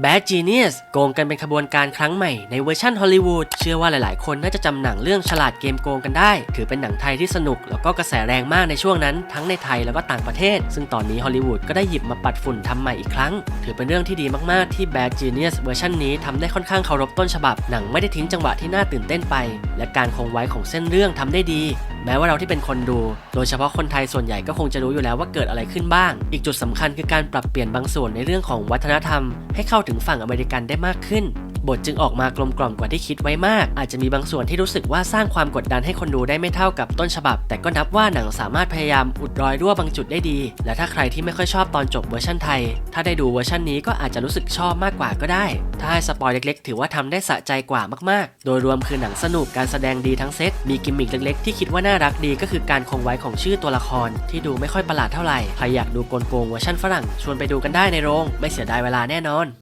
Bad Genius โกงกันเป็นขบวนการครั้งใหม่ในเวอร์ชันฮอลลีวูดเชื่อว่าหลายๆ คนน่าจะจำหนังเรื่องฉลาดเกมโกงกันได้ ถือเป็นหนังไทยที่สนุกแล้วก็กระแสแรงมากในช่วงนั้น ทั้งในไทยแล้วก็ต่างประเทศ ซึ่งตอนนี้ฮอลลีวูดก็ได้หยิบมาปัดฝุ่นทำใหม่อีกครั้ง ถือเป็นเรื่องที่ดีมากๆที่ Bad Genius เวอร์ชันนี้ทำได้ค่อนข้างเคารพต้นฉบับหนังไม่ได้ทิ้งจังหวะที่น่าตื่นเต้นไป และการคงไว้ของเส้นเรื่องทำได้ดี แม้ว่าเราที่เป็นคนดู โดยเฉพาะคนไทยส่วนใหญ่ก็คงจะรู้อยู่แล้วว่าเกิดอะไรขึ้นบ้าง อีกจุดสำคัญคือการปรับเปลี่ยนบางส่วนในเรื่องของวัฒนธรรม ให้เข้าถึงฝั่งอเมริกันได้มากขึ้น บทจึงออกมากลมกล่อมกว่าที่คิดไว้มาก อาจจะมีบางส่วนที่รู้สึกว่าสร้างความกดดันให้คนดูได้ไม่เท่ากับต้นฉบับ แต่ก็นับว่าหนังสามารถพยายามอุดรอยรั่วบางจุดได้ดี และถ้าใครที่ไม่ค่อยชอบตอนจบเวอร์ชันไทย ถ้าได้ดูเวอร์ชันนี้ก็อาจจะรู้สึกชอบมากกว่าก็ได้ ถ้าให้สปอยเล็กๆ ถือว่าทำได้สะใจกว่ามากๆ โดยรวมคือหนังสนุกการแสดงดีทั้งเซต มีกิมมิคเล็กๆ ที่คิดว่าน่ารักดีก็คือการคงไว้ของชื่อตัวละคร ที่ดูไม่ค่อยประหลาดเท่าไหร่ ใครอยากดูโกลโกงเวอร์ชันฝรั่งชวนไปดูกันได้ในโรง ไม่เสียดายเวลาแน่นอน